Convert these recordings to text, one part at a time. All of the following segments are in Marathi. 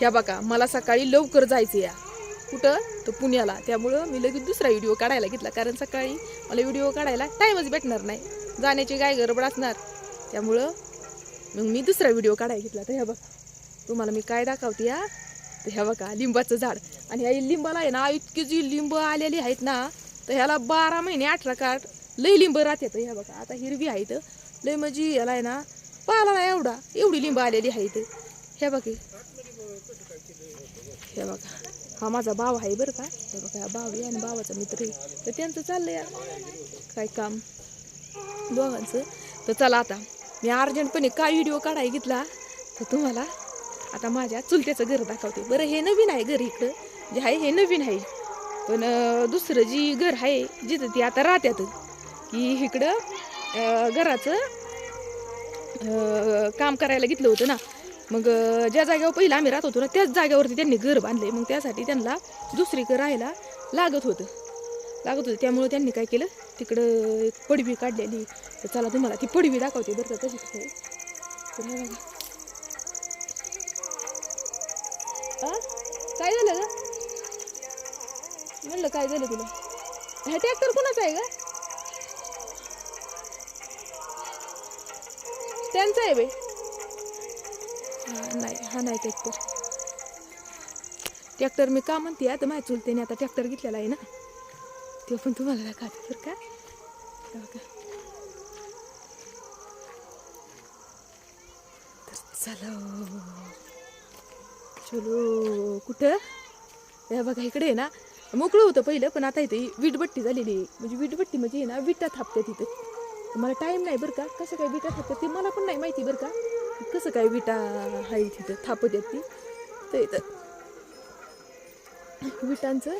ह्या बघा मला सकाळी लवकर जायचं या. कुठं? तर पुण्याला. त्यामुळं मी लगेच दुसरा व्हिडिओ काढायला घेतला. कारण सकाळी मला व्हिडिओ काढायला टाईमच भेटणार नाही. जाण्याची काय गडबड असणार? त्यामुळं मग मी दुसरा व्हिडिओ काढायला घेतला. तर ह्या बघा तुम्हाला मी काय दाखवते या? तर ह्या बघा लिंबाचं झाड. आणि ह्या लिंबाला आहे ना इतकी जी लिंब आलेली आहेत ना तर ह्याला बारा महिने अठरा काठ लई लिंब राहतात ह्या बघा आता हिरवी आहेत. लई म्हणजे ह्याला आहे ना पाला नाही एवढा. एवढी लिंब आलेली आहेत. ह्या बघा हे बघा. हा माझा भाव आहे बरं का? हे बघा भाव आहे आणि भावाचा मित्र आहे. तर त्यांचं चाललं यार काय काम. दोघांचं. तर चला आता. मी अर्जंटपणे काय व्हिडिओ काढाय घेतला तर तुम्हाला आता माझ्या चुलत्याचं घर दाखवते. बरं हे नवीन आहे घर इकडं. जे आहे हे नवीन आहे. पण दुसरं जी घर आहे जिथं ती आता राहत्यात की इकडं घराचं काम करायला घेतलं होतं ना. मग ज्या जागेवर पहिलं आम्ही राहत होतो ना त्याच जागेवरती त्यांनी घर बांधले मग त्यासाठी त्यांना दुसरीकडं राहायला लागत होतं. लागत होतं. त्यामुळं त्यांनी काय केलं? तिकडं एक पडवी काढलेली. तर चला तुम्हाला ती पडवी दाखवते बरं का कशी काय काय झालं ग? म्हणलं काय झालं तुला? हा ट्रॅक्टर कोणाचा आहे का त्यांचा आहे बाई. नाही हा नाही ट्रॅक्टर ट्रॅक्टर मी का म्हणते आता माझ्या चुलतेने आता ट्रॅक्टर घेतलेला आहे ना. ते पण तुम्हाला दाखवते बरं का. चलो. चलो. कुठं? या बघा इकडे आहे ना. मोकळं होतं पहिलं पण आता इथे वीटभट्टी झालेली आहे. म्हणजे वीटभट्टी म्हणजे आहे ना विटा थापते तिथं मला टाईम नाही बरं का. कसं काय विटा थापते ते मला पण नाही माहिती बरं का. कसं काय विटा आहे तिथं? थापत आहेत ती. तर इथं विटांचं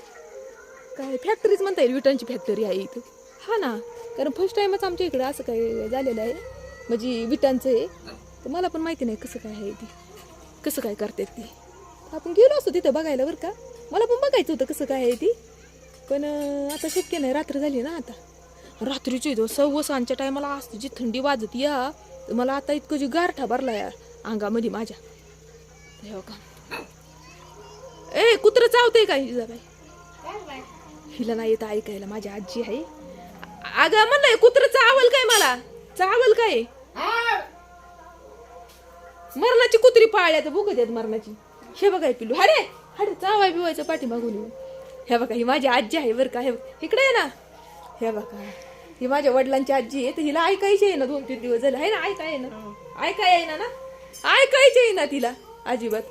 काय फॅक्टरीच म्हणता येईल विटांची फॅक्टरी आहे इथं. हा ना कारण फर्स्ट टाईमच आमच्या इकडं असं काय झालेलं आहे. म्हणजे विटांचं आहे. तर मला पण माहिती नाही कसं काय आहे ते. कसं काय करतात ती. आपण गेलो असतो तिथं बघायला बरं का. मला पण बघायचं होतं कसं काय आहे ती. पण आता शक्य नाही रात्र झाली ना आता. रात्रीची इथं सव्वा सांच्या टायमाला असते जी थंडी वाजत या मला आता इतकं जी गारठा भरला यार अंगामध्ये माझ्या. हे का. ए कुत्र चावते का हिजाबाई हिला नाही येत ऐकायला माझी आजी आहे. अगं म्हणलंय कुत्र चावल काय मला? चावल काय? मरणाची कुत्री पाळल्या तर भूक देत मरणाची. हे बघाय पिलू पिल्लू. अरे अरे चावाय बिवायचं पाठी मागून हे बघा ही माझी आजी आहे बरं का? हे इकडे आहे ना. हे बघा. ही माझ्या वडिलांची आजी आहे तर हिला ऐकायची आहे ना दोन तीन दिवस झाले. आहे ना ऐकाय ना. ऐकाय आहे ना. ना ऐकायची आहे ना तिला अजिबात.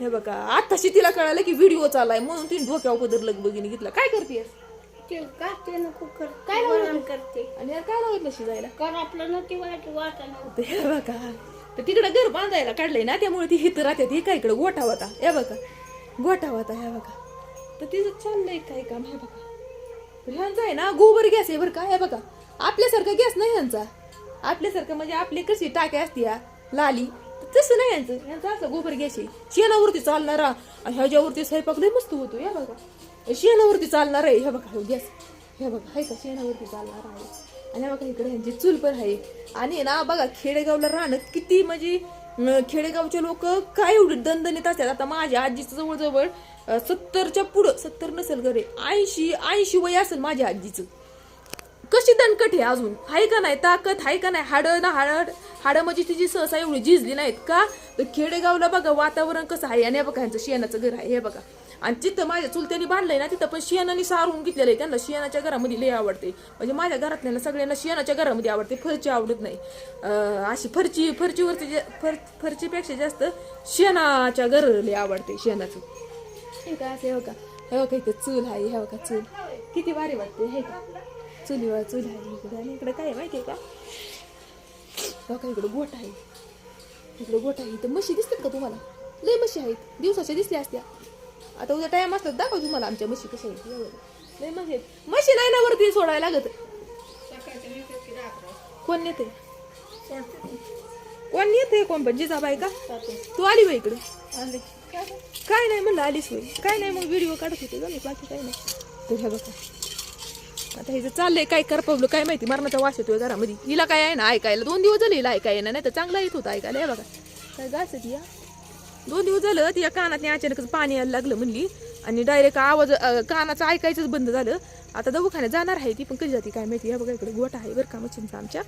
हे बघा आताशी तिला कळालं की व्हिडिओ चालाय म्हणून तिने डोक्यावर पदरलं बघिने घेतला. काय करतेस? ते ना कुकर. काय करते. आणि यार काय लावत नशी जायला कारण आपलं ना ते वाट वाटाणं. तर हे बघा तर तिकडं घर बांधायला काढलंय ना त्यामुळे ती हित राहते ती काय इकडं गोठा होता. हे बघा गोठा होता हे बघा. तर तिचं चाललंय काय काम हे बघा. तर ह्यांचा आहे ना गोबर गॅस आहे बरं का? हे बघा. आपल्यासारखा गॅस नाही ह्यांचा. आपल्यासारखं म्हणजे आपली कशी टाक्या असते या लाली. तसं नाही यांचं यांचं असं गोबर गॅस आहे. शेणावरती चालणारा आणि ह्याच्यावरती स्वयंपाक लय मस्त होतो या बघा. शेणावरती चालणार आहे हे बघा गॅस. हे बघा आहे का? शेणावरती चालणार आहे. आणि बघा इकडे ह्यांची चूल पण आहे. आणि ना बघा खेडेगावला राहणं किती म्हणजे खेडेगावचे लोक काय एवढे दणदणीत असतात? आता माझ्या आजीचं जवळजवळ सत्तरच्या पुढं सत्तर नसेल घरे ऐंशी ऐंशी वय असेल माझ्या आजीचं. कशी दणकट आहे अजून? आहे का नाही ताकद? आहे का नाही? हाडं ना हाड हाडं म्हणजे तिची सहसा एवढी झिजली नाहीत का? तर खेडेगावला बघा वातावरण कसं आहे? आणि हे बघा ह्यांचं शेणाचं घर आहे हे बघा. आणि तिथं माझ्या चुलत्यांनी बांधलंय ना तिथं पण शेणाने सारून घेतलेलं आहे. त्यांना शेणाच्या घरामध्ये लय आवडते. म्हणजे माझ्या घरातल्या सगळ्यांना शेणाच्या घरामध्ये आवडते फरची आवडत नाही. अशी फरची फरचीवरती जे- फर फरचीपेक्षा जास्त शेणाच्या घर लय आवडते शेणाचं. हे का असं हो का? हे का इथं चूल आहे हे का चूल? किती भारी वाटते हे का? चुलीवर चूल आहे इकडे आणि इकडे काय आहे का? हो का इकडे गोट आहे. इकडे गोट आहे. इथं म्हशी दिसतात का तुम्हाला? लय म्हशी आहेत. दिवसाच्या दिसल्या असत्या. आता उद्या टाइम असतात दाखव तुम्हाला आमच्या म्हशी कशा आहेत नाही म्हशी आहेत. म्हशी नाही ना वरती सोडायला लागत. कोण नेते कोण येते कोण पण? जिजाबाई का? तू आली बाई इकडे. काय नाही म्हणलं आलीच होय. काय नाही मग व्हिडिओ काढत होते झालं बाकी काय नाही. तर हे बघा. आता हे जे चाललंय काय करपवलं काय माहिती मरणाचा वास येतोय घरामध्ये. हिला काय आहे ना ऐकायला दोन दिवस झाले हिला ऐकायला नाही तर चांगला येत होता ऐकायला. हे बघा. काय गास तिया या? दोन दिवस झालं तिच्या कानात अचानकच पाणी यायला लागलं म्हणली. आणि डायरेक्ट आवाज कानाचं ऐकायचंच बंद झालं. आता दवाखान्यात जाणार आहे ती पण कधी जाते काय माहिती? ह्या बघा इकडे गोटा आहे बरं का मच्छींचा आमच्या.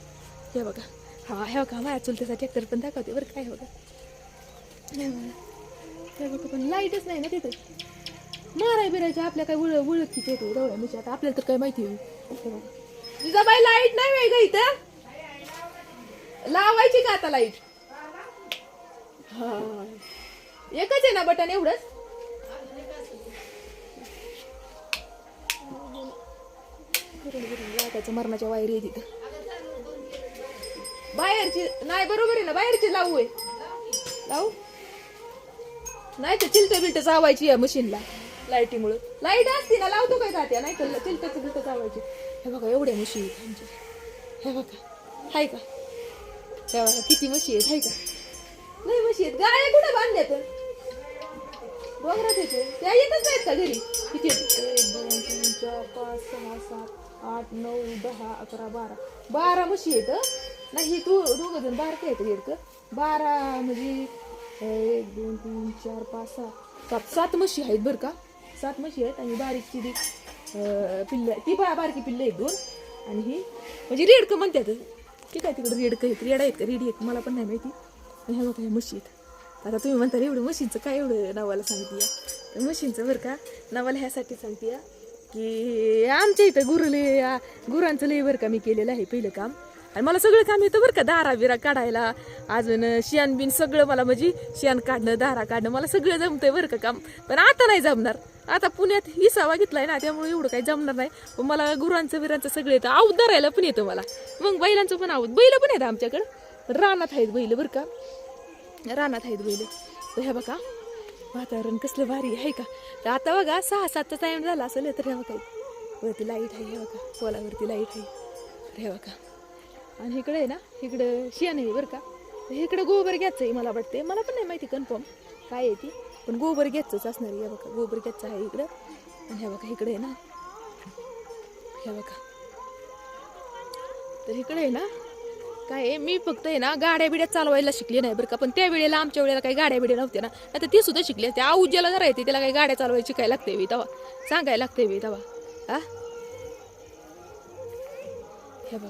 हे बघा. हा ह्या बघा माझ्या चुलत्याचा ट्रॅक्टर पण दाखवते बरं काय बघा. हे बघा. पण लाईटच नाही ना तिथे. माराय बिरायच्या आपल्या काय उळ उळखीच येतो डोळ्या म्हणजे आता आपल्याला तर काय माहिती आहे. हे बघा. लाइट नाही वेग इथं. लावायची का आता लाइट हा एकच आहे ना बटन एवढंच? मरणाच्या वायर आहे तिथं. बाहेरची नाही बरोबर आहे ना बाहेरची लावू आहे. लावू? नाही तर चिलट बिलट चावायची या मशीनला लाईटीमुळं लाइट असते ना लावतो काय जात्या नाही तर चिलट बिलट चावायची हे बघा एवढ्या म्हशी आहेत आमच्या हे बघा. हाय का? हे किती म्हशी आहेत हाय का? नाही म्हशी आहेत. गाया कुठे बांधल्यात डोंगरात तिथे त्या येतच नाहीत का घरी? किती एक दोन तीन चार पाच सहा सात आठ नऊ दहा अकरा बारा. बारा म्हशी आहेत नाही तू दोघ जण बारा आहेत एक बारा म्हणजे एक दोन तीन चार पाच सहा सात. सात म्हशी आहेत बरं का? सात म्हशी आहेत आणि बारीकची ती पिल्ल. ती बा बारकी पिल्ल आहेत दोन. आणि ही म्हणजे रेडकं म्हणतात ठीक आहे तिकडे रेडकं आहेत. रेड आहेत का? रेडी आहेत मला पण नाही माहिती. ह्या बघा ह्या म्हशी आता तुम्ही म्हणता एवढं म्हशींचं काय एवढं नावाला सांगते तर म्हशींचं बरं का नावाला ह्यासाठी सांगते की आमच्या इथं गुरुले गुरांचं लय बरं का मी केलेलं आहे पहिलं काम. आणि मला सगळं काम येतं बरं का दारा बिरा काढायला. अजून शियान बिन सगळं मला म्हणजे शियान काढणं दारा काढणं मला सगळं जमतंय बरं का काम. पण आता नाही जमणार. आता पुण्यात हिसावा घेतलाय ना त्यामुळे एवढं काही जमणार नाही. पण मला गुरांचं बिरांचं सगळं येतं. आऊत धरायला पण येतं मला. मग बैलांचं पण आऊत बैल पण येतं आमच्याकडं. रानात आहेत बैल बरं का? रानात आहेत बैल. तर ह्या बघा वातावरण कसलं भारी आहे का? तर आता बघा सहा सातचा टाइम झाला असेल तर ह्या बघा वरती लाइट आहे हे बघा पोलावरती लाइट आहे. तर हे बघा. आणि इकडे आहे ना इकडं शियान आहे बरं का? इकडं गोबर घ्यायचं आहे मला वाटते मला पण नाही माहिती कन्फर्म काय आहे ती. पण गोबर घ्यायचंच असणार आहे बघा. गोबर घ्यायचं आहे इकडं. आणि ह्या बघा इकडे आहे ना. हे बघा. तर इकडे आहे ना काय आहे, मी फक्त आहे ना गाड्या बिड्या चालवायला शिकले नाही बरं का. पण त्या वेळेला आमच्या वेळेला काही गाड्या बिड्या नव्हत्या ना. आता ती सुद्धा शिकले त्या आऊज्याला जरा येते त्याला काही गाड्या चालवायची काय लागते वे तवा. सांगायला लागते वे तवा. हा हे बघा.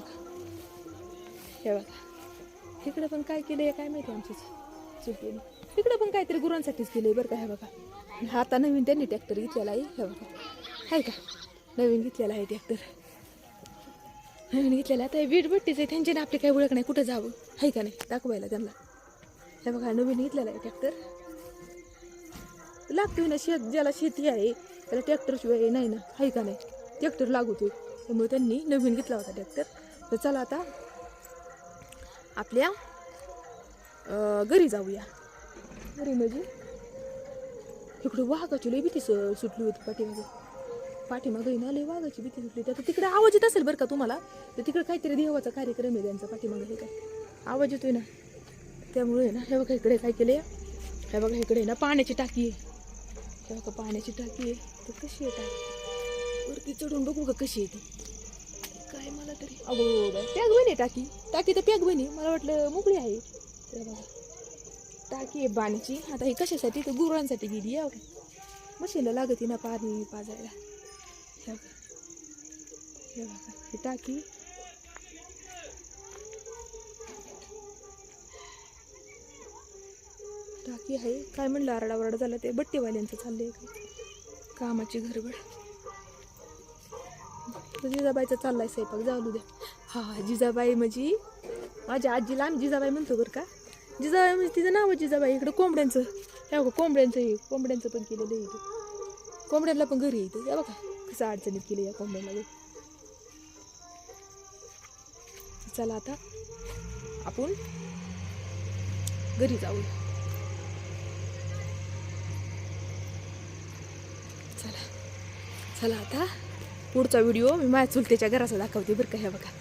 हे बघा. तिकडे पण काय केलंय काय माहिती आमची चुकीने तिकडे पण काहीतरी गुरांसाठीच केलंय बरं का हे बघा. आणि हा आता नवीन त्यांनी ट्रॅक्टर घेतलेला आहे. हे बघा. आहे का? नवीन घेतलेला आहे ट्रॅक्टर नवीन घेतलेला आता वीट भट्टीच आहे. त्यांची ना आपली काही ओळख नाही. कुठं जावं? आहे का नाही? दाखवायला त्यांना. हे बघा नवीन घेतलेला आहे ट्रॅक्टर लागते ना शेत ज्याला शेती आहे त्याला ट्रॅक्टरशिवाय नाही ना? आहे का नाही? ट्रॅक्टर लागतोय. त्यामुळे त्यांनी नवीन घेतला होता ट्रॅक्टर तर चला आता आपल्या घरी जाऊया. घरी म्हणजे? इकडे वाघाची लई भीती स- सुटली होती पाठीमागे. पाठीमागं ना लई वाघाची भीती सुटली तर तिकडे आवाज येत असेल बरं का तुम्हाला? तर तिकडे काहीतरी देवाचा कार्यक्रम आहे त्यांचा पाठीमागं हे काय? आवाज येतोय ना? त्यामुळे ना हे बघा इकडे काय केलं हे बघा इकडे ना पाण्याची टाकी आहे. हे बघा पाण्याची टाकी आहे. तर कशी आहे टाकी? वरती चढून बघू का कशी येते काय मला तरी अगो पॅक आहे टाकी. टाकी तर पॅक बनी मला वाटलं मोकळी आहे. हे बघा. टाकी आहे पाण्याची आता ही कशासाठी? तर गुरांसाठी गेली आहे. मशीनला लागत ना पाणी पाजायला. हे बघा हे टाकी टाकी आहे. काय म्हणलं आरडावरडा झाला ते? बट्टेवाल्यांचं चाललंय का? कामाची घरबड. जिजाबाईचा चाललाय स्वयंपाक. जाऊ द्या हा जिजाबाई म्हणजे माझ्या आजीला आम्ही जिजाबाई म्हणतो बरं का? जिजाबाई म्हणजे तिचं नाव जिजाबाई. इकडं कोंबड्यांचं. हे बघा कोंबड्यांचं हे. कोंबड्यांचं पण केलेलं आहे कोंबड्यांना पण घरी येतं या बघा. कसं अडचणीत केली या कोंबड्यांना चला आता आपण घरी जाऊ चला. चला आता पुढचा व्हिडिओ मी माझ्या चुलतेच्या घराचा दाखवते बरं का हे बघा.